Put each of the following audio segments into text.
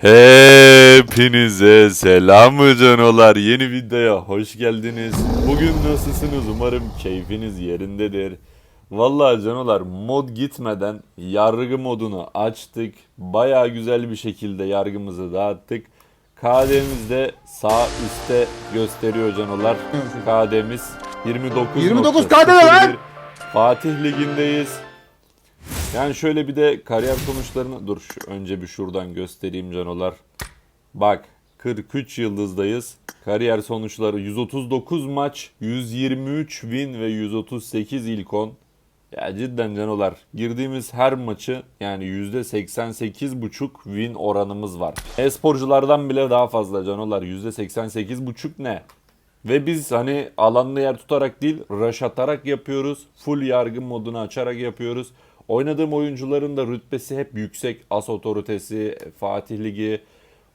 Hepinize selam canolar. Yeni videoya hoş geldiniz. Bugün nasılsınız? Umarım keyfiniz yerindedir. Vallahi canolar mod gitmeden yargı modunu açtık. Baya güzel bir şekilde yargımızı dağıttık. KD'miz de sağ üstte gösteriyor canolar. KD'miz 29 29 KD lan! Fatih Ligi'ndeyiz. Yani şöyle bir de kariyer sonuçlarını dur önce bir şuradan göstereyim canolar. Bak 43 yıldızdayız. Kariyer sonuçları 139 maç, 123 win ve 138 ilk 10. Ya cidden canolar girdiğimiz her maçı yani %88,5 win oranımız var. E-sporculardan bile daha fazla canolar %88,5 ne? Ve biz hani alanlı yer tutarak değil, rush atarak yapıyoruz. Full yargı modunu açarak yapıyoruz. Oynadığım oyuncuların da rütbesi hep yüksek. As otoritesi, Fatih Ligi.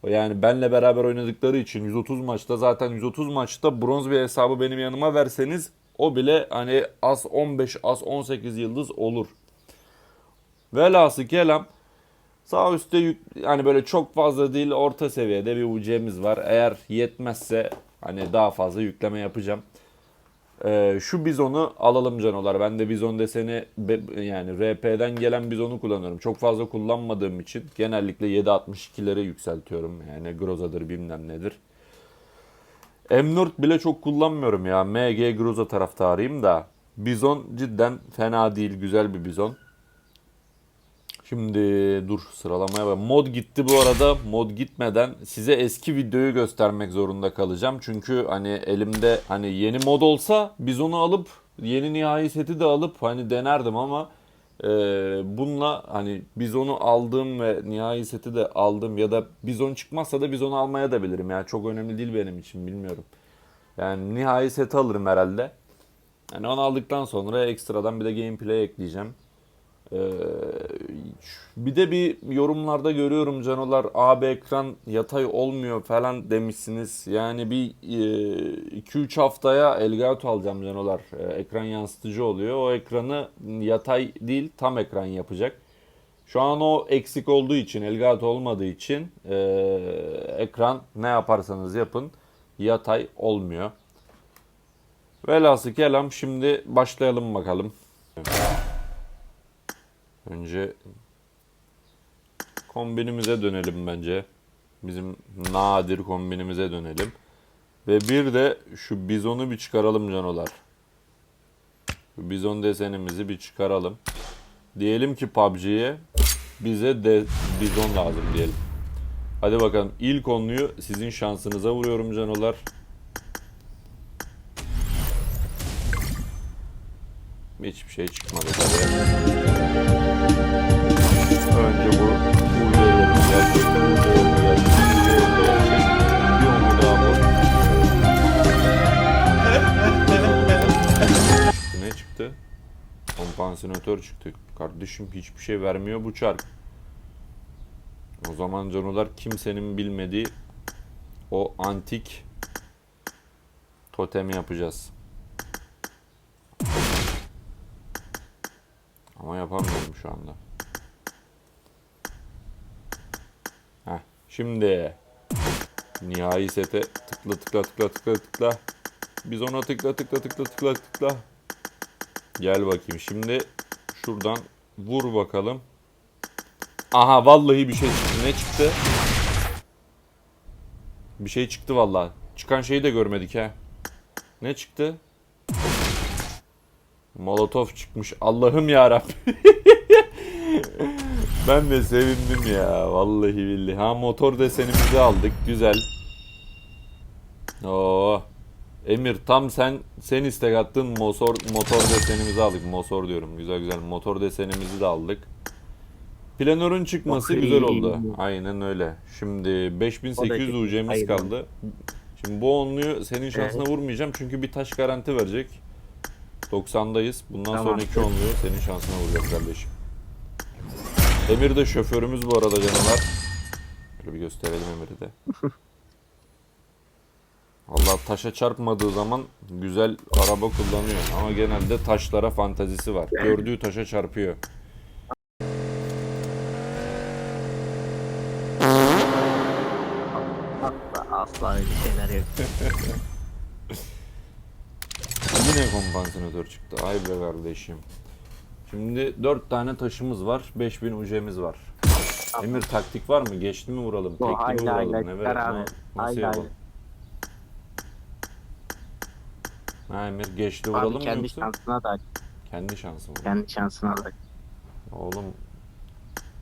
Yani benle beraber oynadıkları için 130 maçta zaten 130 maçta bronz bir hesabı benim yanıma verseniz o bile hani as 15, as 18 yıldız olur. Velhası kelam Sağ üstte yük, yani böyle çok fazla değil orta seviyede bir UC'miz var. Eğer yetmezse hani daha fazla yükleme yapacağım. Ee, şu bizonu alalım canolar. Ben de bizon deseni yani RP'den gelen bizonu kullanıyorum. Çok fazla kullanmadığım için genellikle 7.62'lere yükseltiyorum. Yani Groza'dır bilmem nedir. M4 bile çok kullanmıyorum ya. MG Groza taraftarıyım da. Bizon cidden fena değil. Güzel bir bizon. Şimdi dur sıralamaya bak. Mod gitti bu arada. Mod gitmeden size eski videoyu göstermek zorunda kalacağım. Çünkü hani elimde hani yeni mod olsa biz onu alıp yeni nihai seti de alıp hani denerdim ama e, bununla hani biz onu aldım ve nihai seti de aldım ya da biz onu çıkmazsa da biz onu almaya da bilirim. Yani çok önemli değil benim için bilmiyorum. Yani nihai seti alırım herhalde. Yani onu aldıktan sonra ekstradan bir de gameplay ekleyeceğim. Ee, bir de bir yorumlarda görüyorum canolar AB ekran yatay olmuyor falan demişsiniz. Yani bir 2-3 haftaya Elgato alacağım canolar. Ee, ekran yansıtıcı oluyor. O ekranı yatay değil tam ekran yapacak. Şu an o eksik olduğu için Elgato olmadığı için ee, ekran ne yaparsanız yapın yatay olmuyor. Velhasıl kelam şimdi başlayalım bakalım. Önce kombinimize dönelim bence. Bizim nadir kombinimize dönelim. Ve bir de şu bizonu bir çıkaralım canolar. Şu bizon desenimizi bir çıkaralım. Diyelim ki PUBG'ye bize de bizon lazım diyelim. Hadi bakalım ilk onluyu sizin şansınıza vuruyorum canolar. Hiçbir şey çıkmadı tabii. Önce bu UC'lerin gerçek UC'lerin gerçek bir onu daha bu. Ne çıktı? Kompansinatör çıktı. Kardeşim hiçbir şey vermiyor bu çark. O zaman canolar kimsenin bilmediği o antik totemi yapacağız. Ama yapamıyorum şu anda. Heh, şimdi nihai sete tıkla tıkla tıkla tıkla tıkla. Biz ona tıkla tıkla tıkla tıkla tıkla. Gel bakayım şimdi şuradan vur bakalım. Aha vallahi bir şey çıktı. Ne çıktı? Bir şey çıktı vallahi. Çıkan şeyi de görmedik ha. Ne çıktı? Molotov çıkmış. Allah'ım ya Rabbi. ben de sevindim ya. Vallahi billahi. Ha motor desenimizi aldık. Güzel. Oo. Emir tam sen sen istek attın motor motor desenimizi aldık. Motor diyorum. Güzel güzel. Motor desenimizi de aldık. Planörün çıkması güzel oldu. Aynen öyle. Şimdi 5800 O da UC'miz kaldı. Şimdi bu onluyu senin şansına vurmayacağım çünkü bir taş garanti verecek. 90'dayız. Bundan Tamam. sonraki onluyu senin şansına vuracağım kardeşim. Emir de şoförümüz bu arada canavar. Şöyle bir gösterelim Emir'i de. Allah taşa çarpmadığı zaman güzel araba kullanıyor ama genelde taşlara fantazisi var. Gördüğü taşa çarpıyor. Asla öyle şeyler yok. Yine kompansatör çıktı. Ay be kardeşim. Şimdi 4 tane taşımız var. 5000 UC'miz var. Emir taktik var mı? Geçti mi vuralım? Tekli mi vuralım? ver- abi. ne- Nasıl yapalım? Ha Emir geçti Abi vuralım mı kendi yoksa? şansına da Kendi şansım. kendi şansına da. Oğlum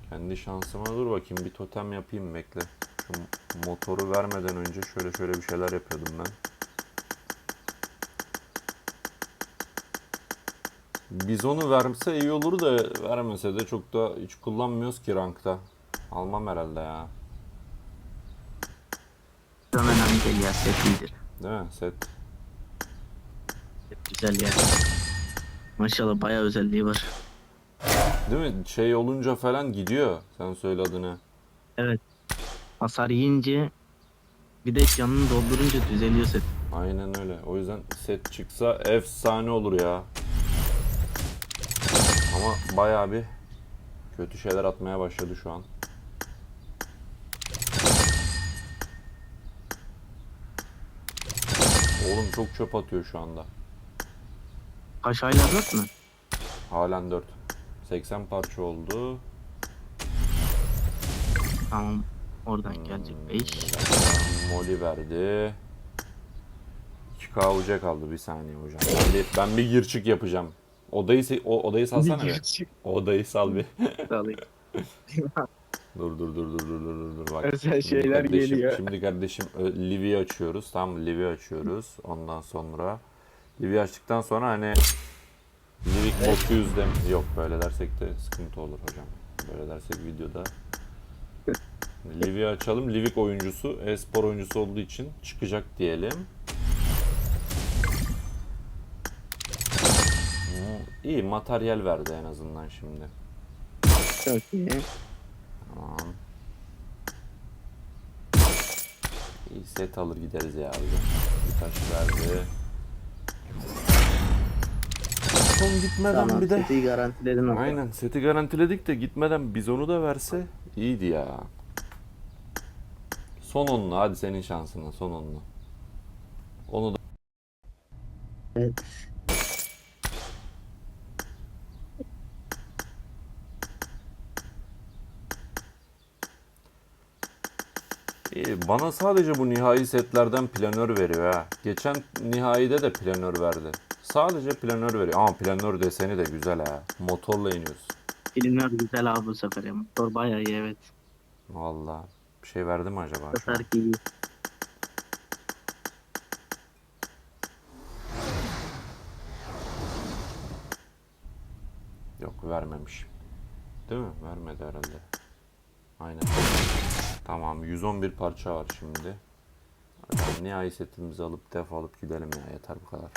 kendi şansıma dur bakayım bir totem yapayım bekle. Şu motoru vermeden önce şöyle şöyle bir şeyler yapıyordum ben. Bizonu verse iyi olur da vermese de çok da hiç kullanmıyoruz ki rankta. Almam herhalde ya. Önemli değil ya set iyidir. Değil mi? Set. Set güzel ya. Maşallah bayağı özelliği var. Değil mi? Şey olunca falan gidiyor. Sen söyle adını. Evet. Hasar yiyince bir de canını doldurunca düzeliyor set. Aynen öyle. O yüzden set çıksa efsane olur ya. Ama bayağı bir kötü şeyler atmaya başladı şu an. Oğlum çok çöp atıyor şu anda. Kaş aylar yok mu? Halen 4. 80 parça oldu. Tamam. Oradan gelecek 5. Moli verdi. 2K uca kaldı bir saniye hocam. Ben bir, ben bir gir çık yapacağım. Odayı se- o, odayı salsana bir. Odayı sal bir. Dur dur dur dur dur dur dur dur bak. Özel Şimdi şeyler kardeşim- geliyor. Şimdi kardeşim ö, Liv'i açıyoruz. Tamam Liv'i açıyoruz. Ondan sonra Liv'i açtıktan sonra hani Livik botu yüzde yok böyle dersek de sıkıntı olur hocam. Böyle dersek videoda. Liv'i açalım. Livik oyuncusu, e-spor oyuncusu olduğu için çıkacak diyelim. Hmm, İyi materyal verdi en azından şimdi. Çok iyi. Tamam. İyi set alır gideriz ya abi. Bir taş verdi. Son gitmeden Tamam bir de. seti garantiledin orada. Aynen seti garantiledik de gitmeden bizonu da verse iyiydi ya. Son onlu hadi senin şansına son onlu. Onu da Evet. İyi, bana sadece bu nihai setlerden planör veriyor ha. Geçen nihai'de de planör verdi. Sadece planör veriyor. Ama planör deseni de güzel ha. Motorla iniyoruz. Filmler güzel abi bu sefer ya. Motor bayağı iyi evet. Vallahi. Bir şey verdi mi acaba? Bu sefer iyi. Yok vermemiş. Değil mi? Vermedi herhalde. Aynen. Tamam 111 parça var şimdi. Hadi nihai setimizi alıp defalıp gidelim ya yeter bu kadar.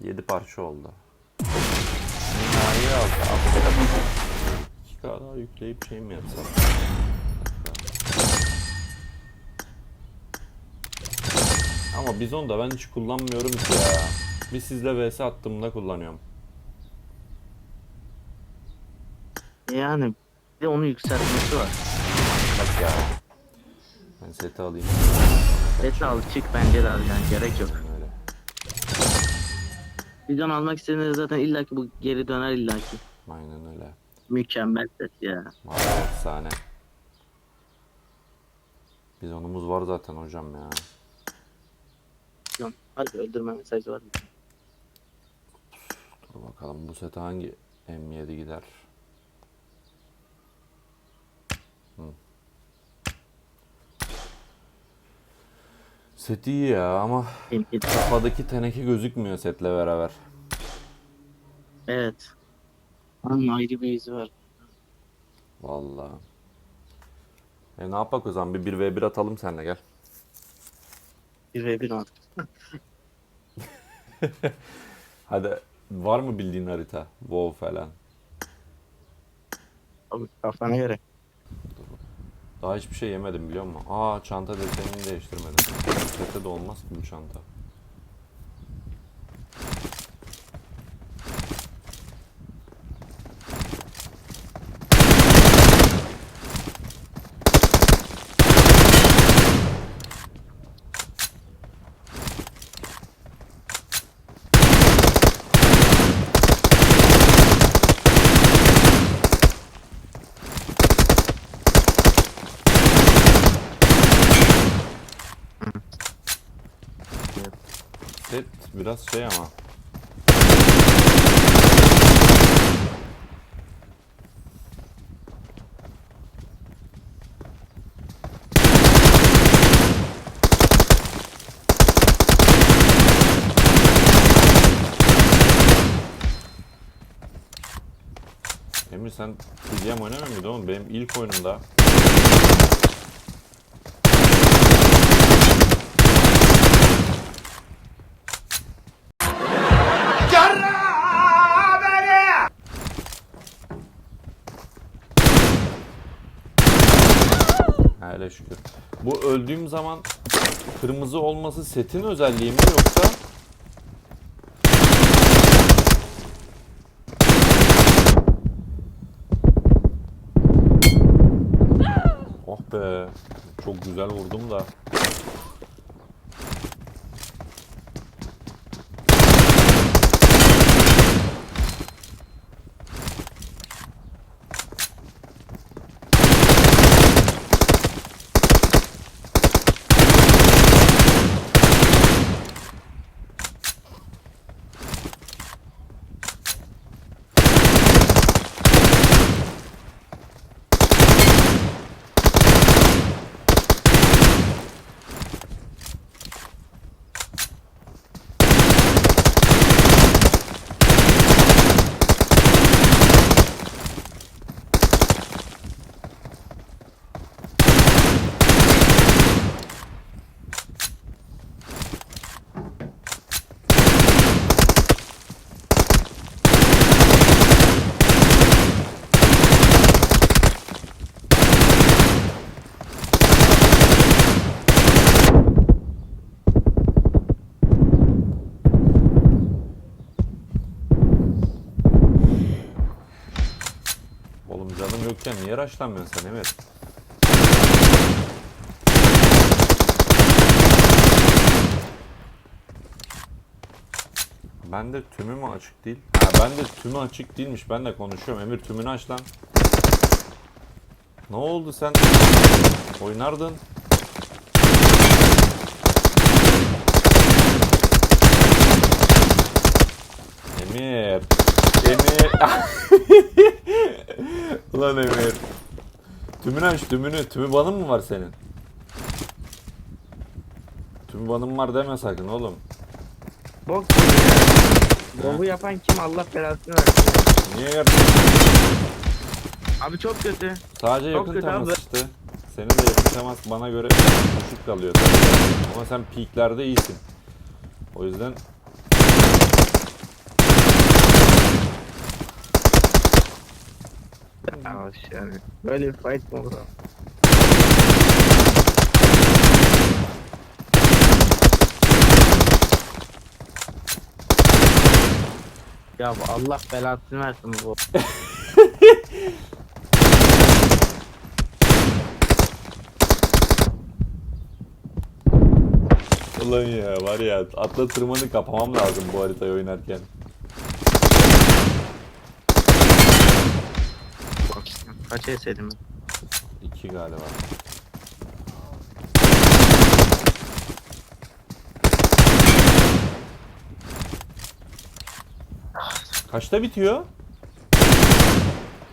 7 parça oldu. Nihai aldı. Aslında 2K daha yükleyip şey mi yapsam? Ama bizon da ben hiç kullanmıyorum ki ya. Bir sizle vs attığımda kullanıyorum. Yani bir de onu yükseltmesi var. Bak ya. Ben seti alayım. Set al çık bence de al yani gerek yok. Öyle. Bizden almak istediğinde zaten illaki bu geri döner illaki. Aynen öyle. Mükemmel set ya. Vallahi efsane. Bizonumuz var zaten hocam ya. Yok, Hadi öldürme mesajı var. Dur bakalım bu sete hangi M7 gider? Set iyi ya ama kafadaki teneke gözükmüyor setle beraber. Evet. Onun ayrı bir yüzü var. Vallahi. E ne yapak o zaman bir 1v1 atalım seninle gel. Bir ve bir at. Hadi var mı bildiğin harita? WoW falan. Abi kafana göre. Daha hiçbir şey yemedim biliyor musun? Aa çanta desenini değiştirmedim. Sete de olmaz ki bu çanta. Biraz şey ama. Emir sen TDM oynamıyor muydun oğlum? Benim ilk oyunumda Hele şükür. Bu öldüğüm zaman kırmızı olması setin özelliği mi yoksa Oh be. Çok güzel vurdum da. Oğlum canım raşlanmıyorsun sen Emir? Ben de tümü mü açık değil? Ha ben de tümü açık değilmiş. Ben de konuşuyorum. Emir tümünü aç lan. Ne oldu sen? Oynardın. Emir. Emir. Ulan Emir. Tümünü aç tümünü. Tümü banın mı var senin? Tümü banın var deme sakın oğlum. Bok gibi ya. Bobu yapan kim Allah belasını versin. Niye gerçekten? Abi çok kötü. Sadece Çok yakın kötü temas abi. işte. Senin de yakın temas bana göre düşük kalıyor. Ama sen peaklerde iyisin. O yüzden Ya yani. Böyle bir fight mı olur? Ya bu Allah belasını versin bu. Ulan ya var ya atla tırmanı kapamam lazım bu haritayı oynarken. Bak, Kaç esedim? İki galiba. Kaçta bitiyor?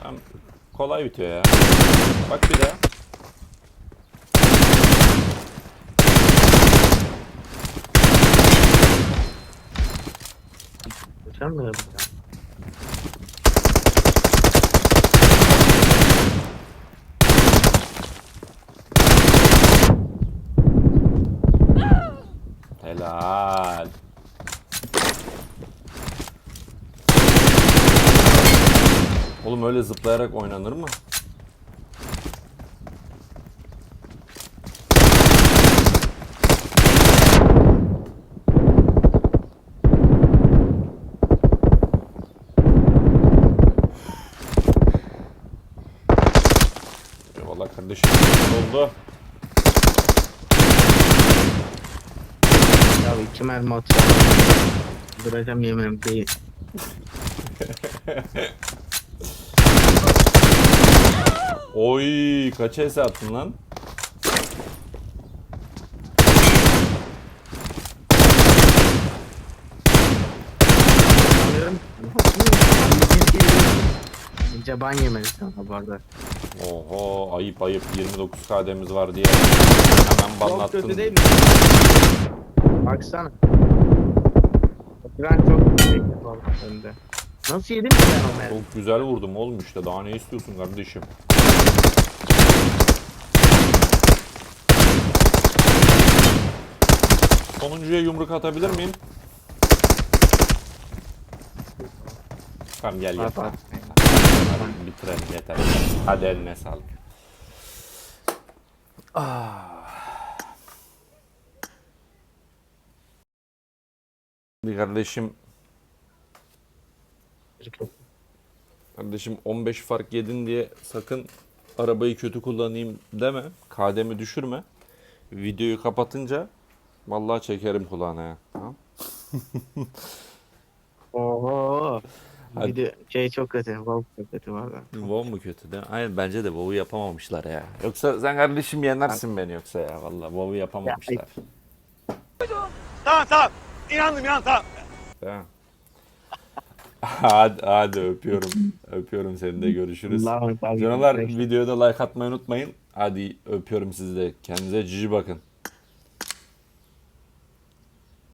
Tam kolay bitiyor ya. Bak bir daha. Sen mi? Helal. Oğlum öyle zıplayarak oynanır mı? mermi atacağım. Duracağım yemem değil. Oy kaç es attın lan? Bence ban yemedi sana bu arada. Oho ayıp ayıp 29 KD'miz var diye hemen banlattın. Çok? Baksana. Ben çok yüksek var önde. Nasıl yedim ki ben o mermi? Çok güzel vurdum oğlum işte daha ne istiyorsun kardeşim? Sonuncuya yumruk atabilir miyim? Tamam gel. Tamam, bitirelim yeter. Hadi eline sağlık. Bir kardeşim Kardeşim 15 fark yedin diye sakın arabayı kötü kullanayım deme. Kademi düşürme. Videoyu kapatınca vallahi çekerim kulağına ya. Tamam? Oho. Hadi. Bir de şey çok kötü. Wolf çok kötü var da. WoW mu kötü değil mi? Aynen bence de WoW'u yapamamışlar ya. Yoksa sen kardeşim yenersin beni yoksa ya vallahi WoW'u yapamamışlar. Tamam tamam. İnandım inandım tamam. Tamam. hadi, hadi öpüyorum. Öpüyorum seni de görüşürüz. Canalar videoda like atmayı unutmayın. Hadi öpüyorum sizi de. Kendinize cici bakın.